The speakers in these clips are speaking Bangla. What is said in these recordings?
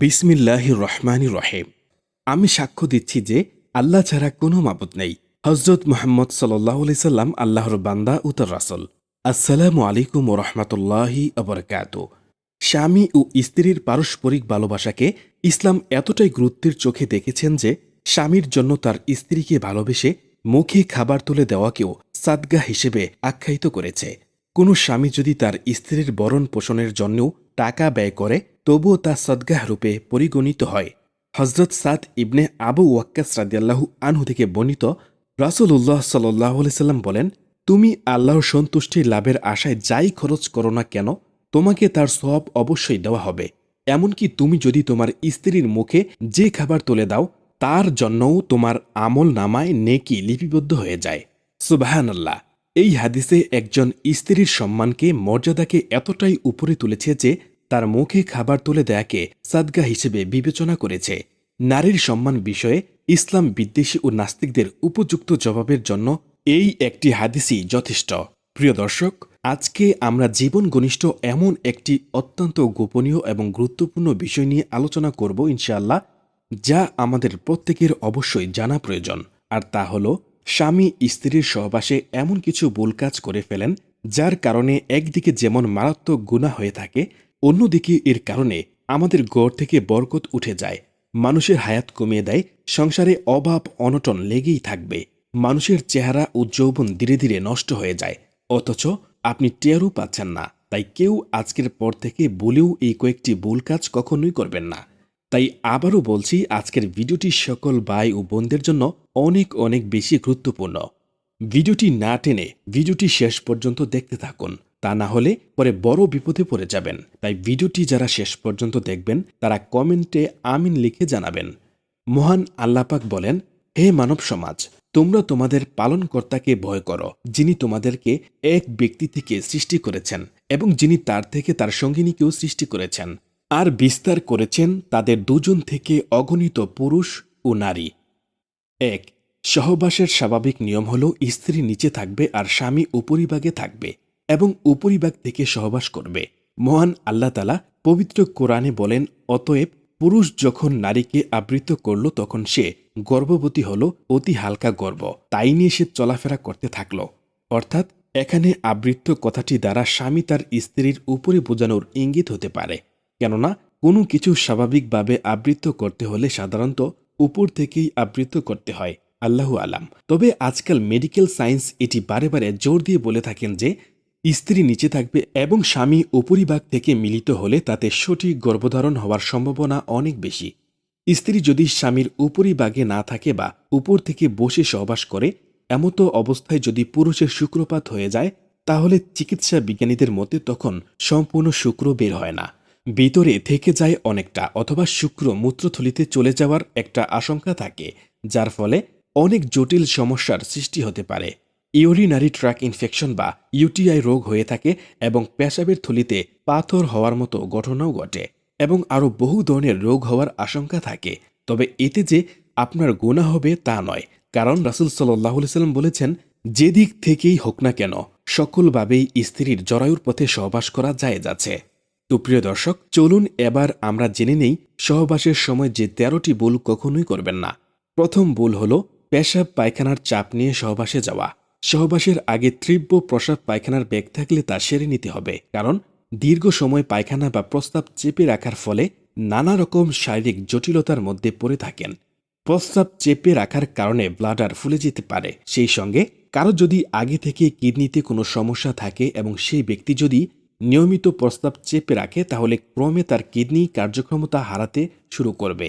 বিসমিল্লাহ রহমান রহিম। আমি সাক্ষ্য দিচ্ছি যে আল্লাহ ছাড়া কোনো মাবুদ নেই। হজরত মোহাম্মদ সাল্লাহ সাল্লাম আল্লাহর বান্দা উতর রাসল। আসসালামু আলাইকুম ও রহমতুল্লাহি অবরকাত স্বামী ও স্ত্রীর পারস্পরিক ভালোবাসাকে ইসলাম এতটাই গুরুত্বের চোখে দেখেছেন যে স্বামীর জন্য তার স্ত্রীকে ভালোবেসে মুখে খাবার তুলে দেওয়াকেও সাদগা হিসেবে আখ্যায়িত করেছে। কোনো স্বামী যদি তার স্ত্রীর বরণ পোষণের জন্যও টাকা ব্যয় করে তবুও তা সদ্গাহ রূপে পরিগণিত হয়। হজরত সাদ ইবনে আবু ওয়াক্কাস রাদিয়াল্লাহু আনহু থেকে বর্ণিত রাসুল্লাহ সাল্লাহ সাল্লাম বলেন, তুমি আল্লাহর সন্তুষ্টি লাভের আশায় যাই খরচ করো না কেন, তোমাকে তার সব অবশ্যই দেওয়া হবে। এমনকি তুমি যদি তোমার স্ত্রীর মুখে যে খাবার তুলে দাও, তার জন্যও তোমার আমল নামায় নেকি লিপিবদ্ধ হয়ে যায়। সুবাহানাল্লাহ। এই হাদিসে একজন স্ত্রীর সম্মানকে মর্যাদাকে এতটাই উপরে তুলেছে যে তার মুখে খাবার তুলে দেয়াকে সাদগা হিসেবে বিবেচনা করেছে। নারীর সম্মান বিষয়ে ইসলাম বিদ্বেষী ও নাস্তিকদের উপযুক্ত জবাবের জন্য এই একটি হাদিসই যথেষ্ট। প্রিয় দর্শক, আজকে আমরা জীবন ঘনিষ্ঠ এমন একটি অত্যন্ত গোপনীয় এবং গুরুত্বপূর্ণ বিষয় নিয়ে আলোচনা করব ইনশাআল্লাহ, যা আমাদের প্রত্যেকের অবশ্যই জানা প্রয়োজন। আর তা হল, স্বামী স্ত্রীর সহবাসে এমন কিছু ভুল কাজ করে ফেলেন, যার কারণে একদিকে যেমন মারাত্মক গুণা হয়ে থাকে অন্যদিকে এর কারণে আমাদের গড় থেকে বরকত উঠে যায়। মানুষের হায়াত কমিয়ে দেয়, সংসারে অভাব, অনটন লেগেই থাকবে। মানুষের চেহারা ও যৌবন ধীরে ধীরে নষ্ট হয়ে যায়। অথচ আপনি টেরও পাচ্ছেন না। তাই কেউ আজকের পর থেকে বলেও এই কয়েকটি ভুল কাজ কখনোই করবেন না। তাই আবারও বলছি, আজকের ভিডিওটি সকল ভাই ও বোনদের জন্য অনেক অনেক বেশি গুরুত্বপূর্ণ। ভিডিওটি না টেনে ভিডিওটি শেষ পর্যন্ত দেখতে থাকুন। তা না হলে পরে বড় বিপদে পড়ে যাবেন। তাই ভিডিওটি যারা শেষ পর্যন্ত দেখবেন, তারা কমেন্টে আমিন লিখে জানাবেন। মহান আল্লাপাক বলেন, হে মানব সমাজ, তোমরা তোমাদের পালনকর্তাকে ভয় করো, যিনি তোমাদেরকে এক ব্যক্তি থেকে সৃষ্টি করেছেন এবং যিনি তার থেকে তার সঙ্গিনীকেও সৃষ্টি করেছেন। আর বিস্তার করেছেন তাদের দুজন থেকে অগণিত পুরুষ ও নারী। এক, সহবাসের স্বাভাবিক নিয়ম হল স্ত্রী নিচে থাকবে আর স্বামী উপরিভাগে থাকবে। এবং উপরিভাগ থেকে সহবাস করবে। মহান আল্লাহ তালা পবিত্র কোরআনে বলেন, অতএব পুরুষ যখন নারীকে আবৃত করল, তখন সে গর্ভবতী হল, অতি হালকা গর্ব তাই নিয়ে সে চলাফেরা করতে থাকল। অর্থাৎ এখানে আবৃত্ত কথাটি দ্বারা স্বামী তার স্ত্রীর উপরে বোঝানোর ইঙ্গিত হতে পারে। কেননা কোনো কিছু স্বাভাবিকভাবে আবৃত্ত করতে হলে সাধারণত উপর থেকেই আবৃত্ত করতে হয়। আল্লাহু আলাম। তবে আজকাল মেডিকেল সায়েন্স এটি বারে বারে জোর দিয়ে বলে থাকেন যে স্ত্রী নিচে থাকবে এবং স্বামী উপরিভাগ থেকে মিলিত হলে তাতে সঠিক গর্ভধারণ হওয়ার সম্ভাবনা অনেক বেশি। স্ত্রী যদি স্বামীর উপরিভাগে না থাকে বা উপর থেকে বসে সহবাস করে, এমতো অবস্থায় যদি পুরুষের শুক্রপাত হয়ে যায়, তাহলে চিকিৎসা বিজ্ঞানীদের মতে তখন সম্পূর্ণ শুক্র বের হয় না। ভিতরে থেকে যায় অনেকটা অথবা শুক্র মূত্রথলিতে চলে যাওয়ার একটা আশঙ্কা থাকে, যার ফলে অনেক জটিল সমস্যার সৃষ্টি হতে পারে। ইউরিনারি ট্র্যাক ইনফেকশন বা ইউটিআই রোগ হয়ে থাকে এবং পেশাবের থলিতে পাথর হওয়ার মতো ঘটনাও ঘটে এবং আরও বহু ধরনের রোগ হওয়ার আশঙ্কা থাকে। তবে এতে যে আপনার গুণা হবে তা নয়, কারণ রাসুল সাল্লাহ সাল্লাম বলেছেন, যে দিক থেকেই হোক না কেন সকলভাবেই স্ত্রীর জরায়ুর পথে সহবাস করা যায় যাচ্ছে তো প্রিয় দর্শক, চলুন এবার আমরা জেনে নেই, সহবাসের সময় যে তেরোটি ভুল কখনোই করবেন না। প্রথম ভুল হল, পেশাব পায়খানার চাপ নিয়ে সহবাসে যাওয়া। সহবাসের আগে তীব্র প্রসাব পায়খানার ব্যাগ থাকলে তা সেরে নিতে হবে, কারণ দীর্ঘ সময় পায়খানা বা প্রস্তাব চেপে রাখার ফলে নানা রকম শারীরিক জটিলতার মধ্যে পড়ে থাকেন। প্রস্তাব চেপে রাখার কারণে ব্লাডার ফুলে যেতে পারে। সেই সঙ্গে কারও যদি আগে থেকে কিডনিতে কোনো সমস্যা থাকে এবং সেই ব্যক্তি যদি নিয়মিত প্রস্তাব চেপে রাখে, তাহলে ক্রমে তার কিডনি কার্যক্ষমতা হারাতে শুরু করবে।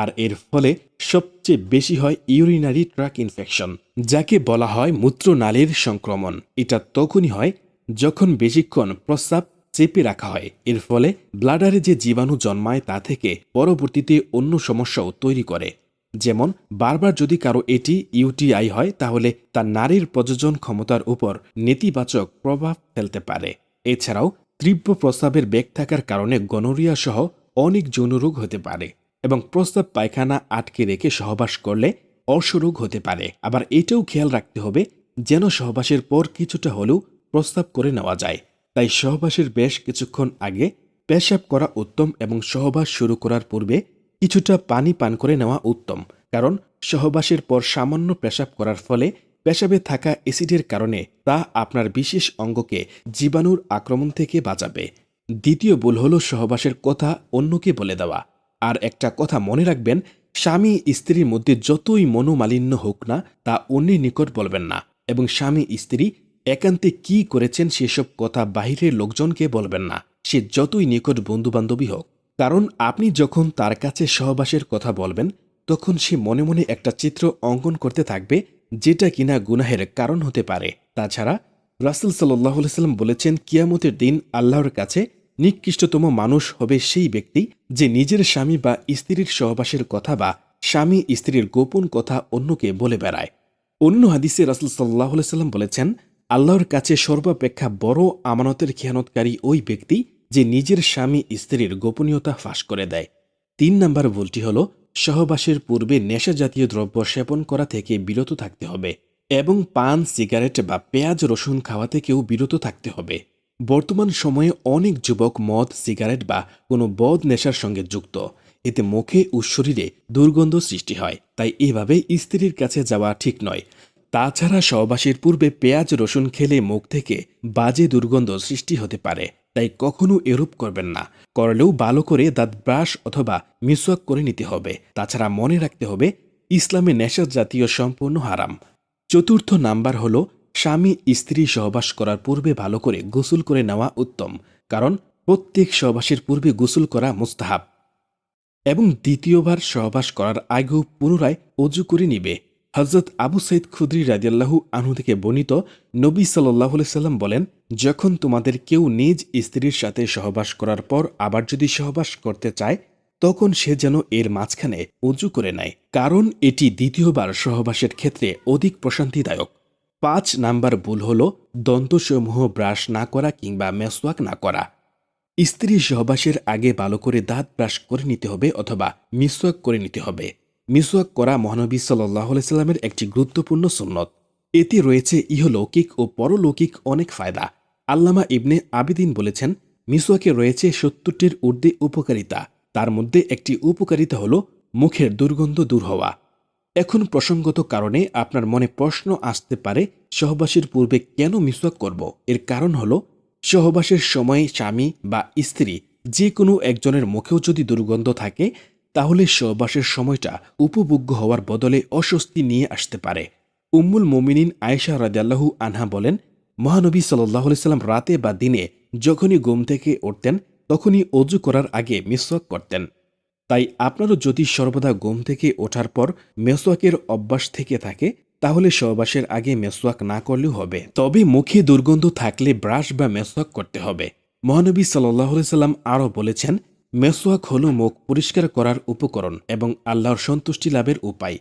আর এর ফলে সবচেয়ে বেশি হয় ইউরিনারি ট্র্যাক ইনফেকশন, যাকে বলা হয় মূত্রনালীর সংক্রমণ। এটা তখনই হয় যখন বেশিক্ষণ প্রস্রাব চেপে রাখা হয়। এর ফলে ব্লাডারে যে জীবাণু জন্মায় তা থেকে পরবর্তীতে অন্য সমস্যাও তৈরি করে। যেমন, বারবার যদি কারও এটি ইউটিআই হয়, তাহলে তা নারীর প্রযোজন ক্ষমতার উপর নেতিবাচক প্রভাব ফেলতে পারে। এছাড়াও, তীব্র প্রস্রাবের বেগ থাকার কারণে গনোরিয়া সহ অনেক যৌনরোগ হতে পারে। এবং প্রস্তাব পায়খানা আটকে রেখে সহবাস করলে অর্শরোগ হতে পারে। আবার এটাও খেয়াল রাখতে হবে, যেন সহবাসের পর কিছুটা হলেও প্রস্তাব করে নেওয়া যায়। তাই সহবাসের বেশ কিছুক্ষণ আগে পেশাব করা উত্তম এবং সহবাস শুরু করার পূর্বে কিছুটা পানি পান করে নেওয়া উত্তম। কারণ সহবাসের পর সামান্য পেশাব করার ফলে পেশাবে থাকা অ্যাসিডের কারণে তা আপনার বিশেষ অঙ্গকে জীবাণুর আক্রমণ থেকে বাঁচাবে। দ্বিতীয় ভুল হল সহবাসের কথা অন্যকে বলে দেওয়া। আর একটা কথা মনে রাখবেন, স্বামী স্ত্রীর মধ্যে যতই মনোমালিন্য হোক না, তা অন্যের নিকট বলবেন না। এবং স্বামী স্ত্রী একান্তে কি করেছেন সেসব কথা বাহিরের লোকজনকে বলবেন না। সে যতই নিকট বন্ধুবান্ধবী হোক। কারণ আপনি যখন তার কাছে সহবাসের কথা বলবেন, তখন সে মনে মনে একটা চিত্র অঙ্কন করতে থাকবে, যেটা কিনা গুনাহের কারণ হতে পারে। তাছাড়া রাসুল সাল্লাহ সাল্লাম বলেছেন, কিয়ামতের দিন আল্লাহর কাছে নিকৃষ্টতম মানুষ হবে সেই ব্যক্তি যে নিজের স্বামী বা স্ত্রীর সহবাসের কথা বা স্বামী স্ত্রীর গোপন কথা অন্যকে বলে বেড়ায়। অন্য হাদিসে রাসুল সাল্লাহ সাল্লাম বলেছেন, আল্লাহর কাছে সর্বাপেক্ষা বড় আমানতের খেয়ানতকারী ওই ব্যক্তি যে নিজের স্বামী স্ত্রীর গোপনীয়তা ফাঁস করে দেয়। তিন নম্বর ভুলটি হল, সহবাসের পূর্বে নেশা জাতীয় দ্রব্য সেবন করা থেকে বিরত থাকতে হবে এবং পান, সিগারেট বা পেঁয়াজ, রসুন খাওয়া থেকেও বিরত থাকতে হবে। বর্তমান সময়ে অনেক যুবক মদ, সিগারেট বা কোনো বদ নেশার সঙ্গে যুক্ত। এতে মুখে ও শরীরে দুর্গন্ধ সৃষ্টি হয়, তাই এভাবে স্ত্রীর কাছে যাওয়া ঠিক নয়। তাছাড়া সহবাসের পূর্বে পেঁয়াজ, রসুন খেলে মুখ থেকে বাজে দুর্গন্ধ সৃষ্টি হতে পারে, তাই কখনো এরূপ করবেন না। করলেও ভালো করে দাঁত ব্রাশ অথবা মিসওয়াক করে নিতে হবে। তাছাড়া মনে রাখতে হবে, ইসলামে নেশা জাতীয় সম্পূর্ণ হারাম। চতুর্থ নাম্বার হল স্বামী স্ত্রী সহবাস করার পূর্বে ভালো করে গোসল করে নেওয়া উত্তম, কারণ প্রত্যেক সহবাসের পূর্বে গোসল করা মুস্তাহাব। এবং দ্বিতীয়বার সহবাস করার আগেও পুনরায় অজু করে নিবে। হজরত আবু সৈদ খুদ্রি রাজিয়াল্লাহু আনহু থেকে বর্ণিত নবী সাল্লাহ সাল্লাম বলেন, যখন তোমাদের কেউ নিজ স্ত্রীর সাথে সহবাস করার পর আবার যদি সহবাস করতে চায়, তখন সে যেন এর মাঝখানে অজু করে নেয়, কারণ এটি দ্বিতীয়বার সহবাসের ক্ষেত্রে অধিক প্রশান্তিদায়ক। পাঁচ নাম্বার ভুল হল দন্তসমূহ ব্রাশ না করা কিংবা মেসওয়াক না করা। স্ত্রী সহবাসের আগে ভালো করে দাঁত ব্রাশ করে নিতে হবে অথবা মিসওয়াক করে নিতে হবে। মিসওয়াক করা মহানবী সাল্লাহ সাল্লামের একটি গুরুত্বপূর্ণ সুন্নত। এতে রয়েছে ইহলৌকিক ও পরলৌকিক অনেক ফায়দা। আল্লামা ইবনে আবিদিন বলেছেন, মিসওয়াকে রয়েছে সত্তরটির ঊর্ধ্বে উপকারিতা। তার মধ্যে একটি উপকারিতা হল মুখের দুর্গন্ধ দূর হওয়া। এখন প্রসঙ্গত কারণে আপনার মনে প্রশ্ন আসতে পারে, সহবাসের পূর্বে কেন মিসওয়াক করব? এর কারণ হল, সহবাসের সময় স্বামী বা স্ত্রী যে কোনো একজনের মুখেও যদি দুর্গন্ধ থাকে, তাহলে সহবাসের সময়টা উপভোগ্য হওয়ার বদলে অস্বস্তি নিয়ে আসতে পারে। উম্মুল মোমিনিন আয়েশা রাজাল্লাহু আনহা বলেন, মহানবী সাল্লাহ সাল্লাম রাতে বা দিনে যখনই ঘুম থেকে উঠতেন, তখনই অজু করার আগে মিসওয়াক করতেন। তাই আপনারও যদি সর্বদা ঘুম থেকে ওঠার পর মেসওয়াকের অভ্যাস থেকে থাকে, তাহলে সহবাসের আগে মেসওয়াক না করলেও হবে। তবে মুখে দুর্গন্ধ থাকলে ব্রাশ বা মেসওয়াক করতে হবে। মহানবী সাল্লাহ সাল্লাম আরও বলেছেন মেসোয়াক হল মুখ পরিষ্কার করার উপকরণ এবং আল্লাহর সন্তুষ্টি লাভের উপায়।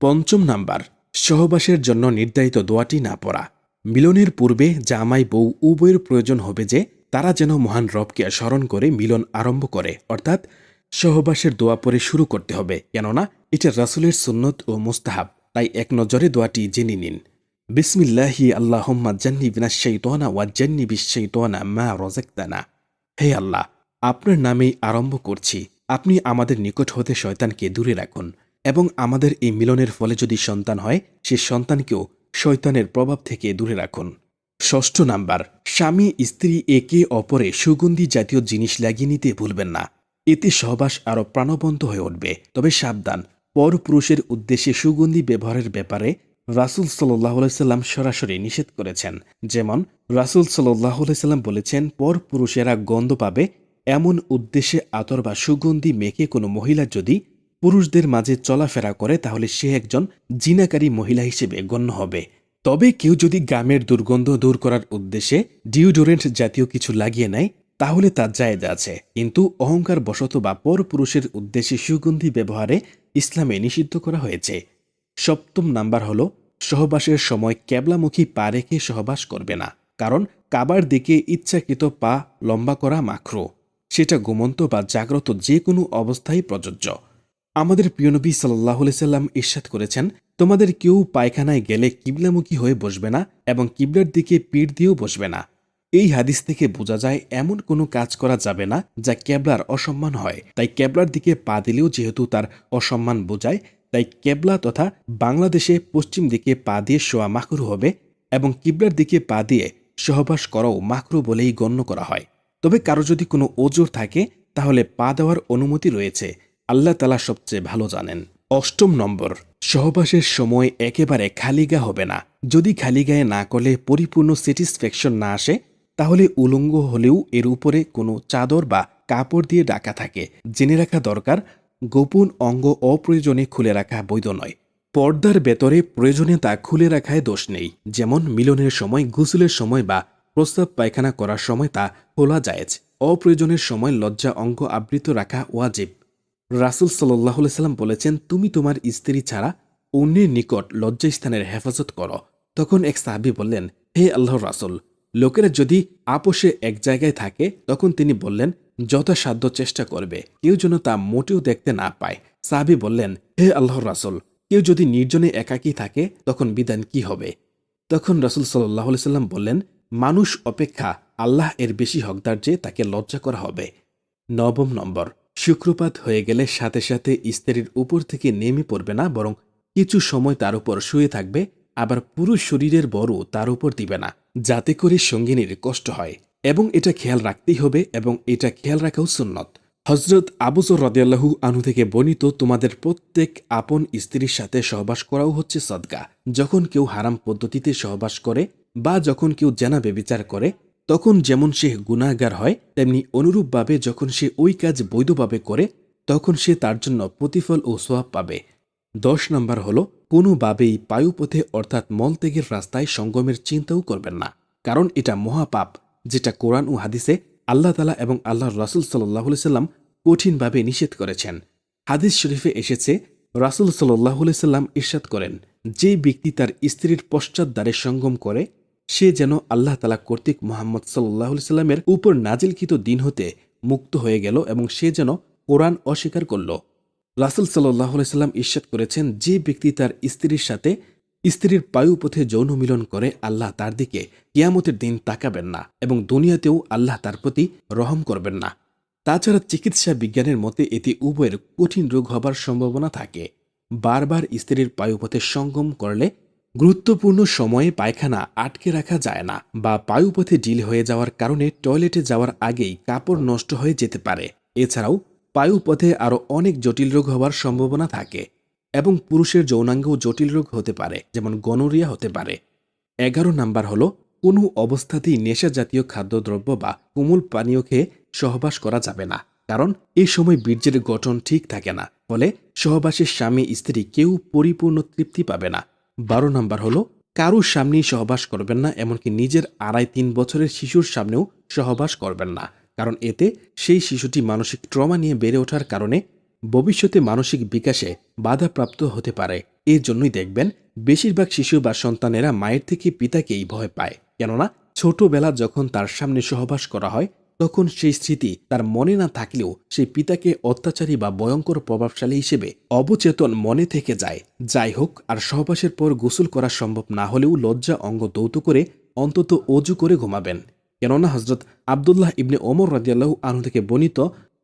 পঞ্চম নাম্বার, সহবাসের জন্য নির্ধারিত দোয়াটি না পড়া। মিলনের পূর্বে জামাই বউ উভয়ের প্রয়োজন হবে যে, তারা যেন মহান রবকে স্মরণ করে মিলন আরম্ভ করে। অর্থাৎ সহবাসের দোয়া পরে শুরু করতে হবে, কেননা এটা রাসুলের সুন্নত ও মুস্তাহাব। তাই এক নজরে দোয়াটি জেনে নিন। বিসমিল্লাহি আল্লাহম্মা জান্নি বিনাশাইতোনা ওয়া জান্নি বিশাইতোনা মা রজাক্তানা হে আল্লাহ, আপনার নামেই আরম্ভ করছি। আপনি আমাদের নিকট হতে শয়তানকে দূরে রাখুন এবং আমাদের এই মিলনের ফলে যদি সন্তান হয়, সে সন্তানকেও শয়তানের প্রভাব থেকে দূরে রাখুন। ষষ্ঠ নাম্বার, স্বামী স্ত্রী একে অপরে সুগন্ধি জাতীয় জিনিস লাগিয়ে নিতে ভুলবেন না। এতে সহবাস আরও প্রাণবন্ত হয়ে উঠবে। তবে সাবধান, পরপুরুষের উদ্দেশ্যে সুগন্ধি ব্যবহারের ব্যাপারে রাসুল সাল্লাহ সাল্লাম সরাসরি নিষেধ করেছেন। যেমন, রাসুল সাল্লাহ সাল্লাম বলেছেন পর পুরুষেরা গন্ধ পাবে এমন উদ্দেশ্যে আতর বা সুগন্ধি মেখে কোনো মহিলা যদি পুরুষদের মাঝে চলাফেরা করে, তাহলে সে একজন জিনাকারী মহিলা হিসেবে গণ্য হবে। তবে কেউ যদি গ্রামের দুর্গন্ধ দূর করার উদ্দেশ্যে ডিওডোরেন্ট জাতীয় কিছু লাগিয়ে নেয় তাহলে তার জায়েজ আছে। কিন্তু অহংকার বশত বা পর পুরুষের উদ্দেশ্যে সুগন্ধি ব্যবহারে ইসলামে নিষিদ্ধ করা হয়েছে। সপ্তম নাম্বার হল, সহবাসের সময় ক্যাবলামুখী পা রেখে সহবাস করবে না, কারণ কাবার দিকে ইচ্ছাকৃত পা লম্বা করা মাখরো। সেটা ঘুমন্ত বা জাগ্রত যে কোনো অবস্থায় প্রযোজ্য। আমাদের প্রিয়নবী সাল্লাহ সাল্লাম ইস্বাদ করেছেন, তোমাদের কেউ পায়খানায় গেলে কিবলামুখী হয়ে বসবে না এবং কিবলার দিকে পিঠ দিয়েও বসবে না। এই হাদিস থেকে বোঝা যায় এমন কোনো কাজ করা যাবে না যা ক্যাবলার অসম্মান হয়। তাই ক্যাবলার দিকে পা দিলেও যেহেতু তার অসম্মান বোঝায়, তাই কেবলা তথা বাংলাদেশে পশ্চিম দিকে পা দিয়ে শোয়া মাকরু হবে এবং কিবলার দিকে পা দিয়ে সহবাস করাও মাকরু বলেই গণ্য করা হয়। তবে কারও যদি কোনো ওজোর থাকে, তাহলে পা দেওয়ার অনুমতি রয়েছে, আল্লাহ তালা সবচেয়ে ভালো জানেন। অষ্টম নম্বর, সহবাসের সময় একেবারে খালি গা হবে না। যদি খালি গায়ে না করলে পরিপূর্ণ স্যাটিসফ্যাকশন না আসে তাহলে উলঙ্গ হলেও এর উপরে কোনো চাদর বা কাপড় দিয়ে ডাকা থাকে। জেনে রাখা দরকার, গোপন অঙ্গ অপ্রয়োজনে খুলে রাখা বৈধ নয়। পর্দার ভেতরে প্রয়োজনে তা খুলে রাখায় দোষ নেই। যেমন মিলনের সময়, গুসলের সময় বা প্রস্তাব পায়খানা করার সময় তা খোলা জায়েজ। অপ্রয়োজনের সময় লজ্জা অঙ্গ আবৃত রাখা ওয়াজিব। রাসুল সাল্লাহ সাল্লাম বলেছেন, তুমি তোমার স্ত্রী ছাড়া অন্যের নিকট লজ্জাস্থানের হেফাজত করো। তখন এক সাহাবি বললেন, হে আল্লাহ রাসুল লোকেরা যদি আপোষে এক জায়গায় থাকে, তখন তিনি বললেন, যথাসাধ্য চেষ্টা করবে। কেউ যেন তা মোটেও দেখতে না পায়। সাহাবি বললেন, হে আল্লাহ রাসুল, কেউ যদি নির্জনে একাকী থাকে, তখন বিধান কি হবে? তখন রাসুল সাল্লাহ সাল্লাম বললেন, মানুষ অপেক্ষা আল্লাহ এর বেশি হকদার যে তাকে লজ্জা করা হবে। নবম নম্বর, শুক্রপাত হয়ে গেলে সাথে সাথে স্ত্রীর উপর থেকে নেমে পড়বে না, বরং কিছু সময় তার উপর শুয়ে থাকবে। আবার পুরো শরীরের বড় তার উপর দিবে না, যাতে করে সঙ্গিনীর কষ্ট হয়। এবং এটা খেয়াল রাখতেই হবে এবং এটা খেয়াল রাখাও সুন্নত। হজরত আবুজর রদিয়াল্লাহু আনু থেকে বর্ণিত তোমাদের প্রত্যেক আপন স্ত্রীর সাথে সহবাস করাও হচ্ছে সদগা। যখন কেউ হারাম পদ্ধতিতে সহবাস করে বা যখন কেউ জেনা বেবিচার করে, তখন যেমন সে গুণাগার হয়, তেমনি অনুরূপভাবে যখন সে ওই কাজ বৈধভাবে করে, তখন সে তার জন্য প্রতিফল ও সোয়াব পাবে। দশ নম্বর হল কোনোভাবেই পায়ুপথে অর্থাৎ মলত্যাগের রাস্তায় সঙ্গমের চিন্তাও করবেন না। কারণ এটা মহাপাপ, যেটা কোরআন ও হাদিসে আল্লাহ তালা এবং আল্লাহ রাসুল সাল্লাহ সাল্লাম কঠিনভাবে নিষেধ করেছেন। হাদিস শরীফে এসেছে, রাসুল সাল্লাহ সাল্লাম ইরশাদ করেন, যে ব্যক্তি তার স্ত্রীর পশ্চাৎ দ্বারে সঙ্গম করে, সে যেন আল্লাহ তালা কর্তৃক মোহাম্মদ সাল্লাহ সাল্লামের উপর নাজিলকৃত দিন হতে মুক্ত হয়ে গেল এবং সে যেন কোরআন অস্বীকার করল। রাসুল সাল্লাহ সাল্লাম ইস্বাদ করেছেন, যে ব্যক্তি তার স্ত্রীর সাথে স্ত্রীর পায়ুপথে যৌন মিলন করে, আল্লাহ তার দিকে কিয়ামতের দিন তাকাবেন না এবং দুনিয়াতেও আল্লাহ তার প্রতি রহম করবেন না। তাছাড়া চিকিৎসা বিজ্ঞানের মতে এতে উভয়ের কঠিন রোগ হবার সম্ভাবনা থাকে। বারবার স্ত্রীর পায়ুপথে সঙ্গম করলে গুরুত্বপূর্ণ সময়ে পায়খানা আটকে রাখা যায় না বা পায়ুপথে ডিল হয়ে যাওয়ার কারণে টয়লেটে যাওয়ার আগেই কাপড় নষ্ট হয়ে যেতে পারে। এছাড়াও পায়ুপথে আরও অনেক জটিল রোগ হওয়ার সম্ভাবনা থাকে এবং পুরুষের যৌনাঙ্গও জটিল রোগ হতে পারে, যেমন গনোরিয়া হতে পারে। এগারো নাম্বার হলো, কোনো অবস্থাতেই নেশা জাতীয় খাদ্যদ্রব্য বা কোমল পানীয় খেয়ে সহবাস করা যাবে না, কারণ এই সময় বীর্যের গঠন ঠিক থাকে না, ফলে সহবাসের স্বামী স্ত্রী কেউ পরিপূর্ণ তৃপ্তি পাবে না। বারো নাম্বার হলো কারোর সামনেই সহবাস করবেন না, এমনকি নিজের আড়াই তিন বছরের শিশুর সামনেও সহবাস করবেন না। কারণ এতে সেই শিশুটি মানসিক ট্রমা নিয়ে বেড়ে ওঠার কারণে ভবিষ্যতে মানসিক বিকাশে বাধাপ্রাপ্ত হতে পারে। এর জন্যই দেখবেন, বেশিরভাগ শিশু বা সন্তানেরা মায়ের থেকে পিতাকেই ভয় পায়। কেননা, ছোটবেলা যখন তার সামনে সহবাস করা হয়, তখন সেই স্মৃতি তার মনে না থাকলেও সেই পিতাকে অত্যাচারী বা ভয়ঙ্কর প্রভাবশালী হিসেবে অবচেতন মনে থেকে যায়। যাই হোক, আর সহবাসের পর গোসল করা সম্ভব না হলেও লজ্জা অঙ্গ দৌত করে অন্তত অজু করে ঘুমাবেন। কেননা হজরত আবদুল্লাহ ইবনে ওমর রাজিয়াল্লাহু আনহু থেকে বর্ণিত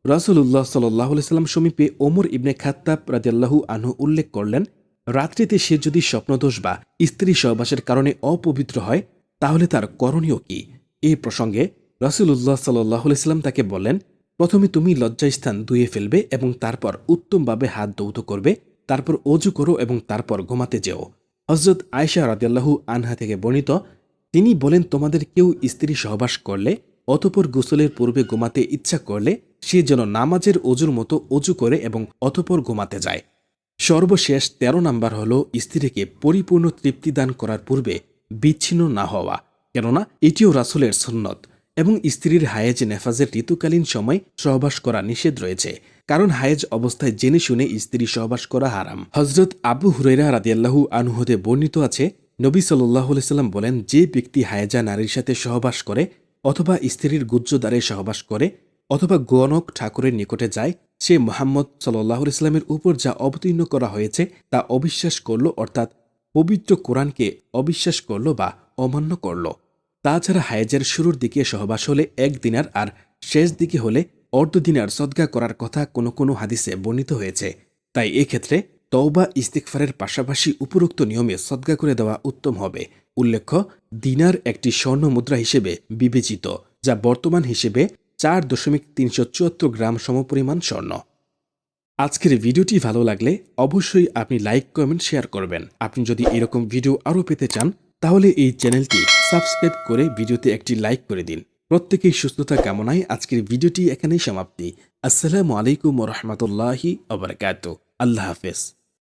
রাসুল্লাহ সাল্লাহ সাল্লাম সমীপে ওমর ইবনে খাত্তাব রাজিয়াল্লাহু আনহু উল্লেখ করলেন, রাত্রিতে সে যদি স্বপ্নদোষ বা স্ত্রী সহবাসের কারণে অপবিত্র হয়, তাহলে তার করণীয় কি? এই প্রসঙ্গে রাসুল্লাহ সাল্লাহ সাল্লাম তাকে বললেন প্রথমে তুমি লজ্জাস্থান ধুয়ে ফেলবে এবং তারপর উত্তমভাবে হাত দৌত করবে, তারপর অজু করো এবং তারপর ঘুমাতে যেও। হজরত আয়সা রাদিয়াল্লাহু আনহা থেকে বর্ণিত তিনি বলেন, তোমাদের কেউ স্ত্রী সহবাস করলে, অতপর গোসলের পূর্বে ঘুমাতে ইচ্ছা করলে, সে যেন নামাজের অজুর মতো অজু করে এবং অতপর ঘুমাতে যায়। সর্বশেষ ১৩ নাম্বার হল স্ত্রীকে পরিপূর্ণ তৃপ্তি দান করার পূর্বে বিচ্ছিন্ন না হওয়া, কেননা এটিও রাসুলের সুন্নত এবং স্ত্রীর হায়েজ নেফাজের ঋতুকালীন সময় সহবাস করা নিষেধ রয়েছে, কারণ হায়েজ অবস্থায় জেনে শুনে স্ত্রী সহবাস করা হারাম। হজরত আবু হুরেরা রাদিয়াল্লাহু আনুহদে বর্ণিত আছে নবী সাল্লাহ সাল্লাম বলেন, যে ব্যক্তি হায়েজা নারীর সাথে সহবাস করে অথবা স্ত্রীর গুজ্জ দ্বারে সহবাস করে অথবা গণক ঠাকুরের নিকটে যায়, সে মোহাম্মদ সাল্লাহ ইসলামের উপর যা অবতীর্ণ করা হয়েছে তা অবিশ্বাস করল, অর্থাৎ পবিত্র কোরআনকে অবিশ্বাস করল বা অমান্য করল। তাছাড়া হায়েজের শুরুর দিকে সহবাস হলে এক দিনার আর শেষ দিকে হলে অর্ধ দিনার সদ্গা করার কথা কোনো কোনো হাদিসে বর্ণিত হয়েছে। তাই এক্ষেত্রে তওবা ইস্তিকফারের পাশাপাশি উপরোক্ত নিয়মে সদ্গা করে দেওয়া উত্তম হবে। উল্লেখ্য, দিনার একটি স্বর্ণ মুদ্রা হিসেবে বিবেচিত, যা বর্তমান হিসেবে চার দশমিক তিনশো চুয়াত্তর গ্রাম সমপরিমাণ স্বর্ণ। আজকের ভিডিওটি ভালো লাগলে অবশ্যই আপনি লাইক, কমেন্ট, শেয়ার করবেন। আপনি যদি এরকম ভিডিও আরও পেতে চান, তাহলে এই চ্যানেলটি সাবস্ক্রাইব করে ভিডিওতে একটি লাইক করে দিন। প্রত্যেকেই সুস্থতা কামনায় আজকের ভিডিওটি এখানেই সমাপ্তি। আসসালামু আলাইকুম রহমতুল্লাহি আবরকাত আল্লাহ হাফেজ।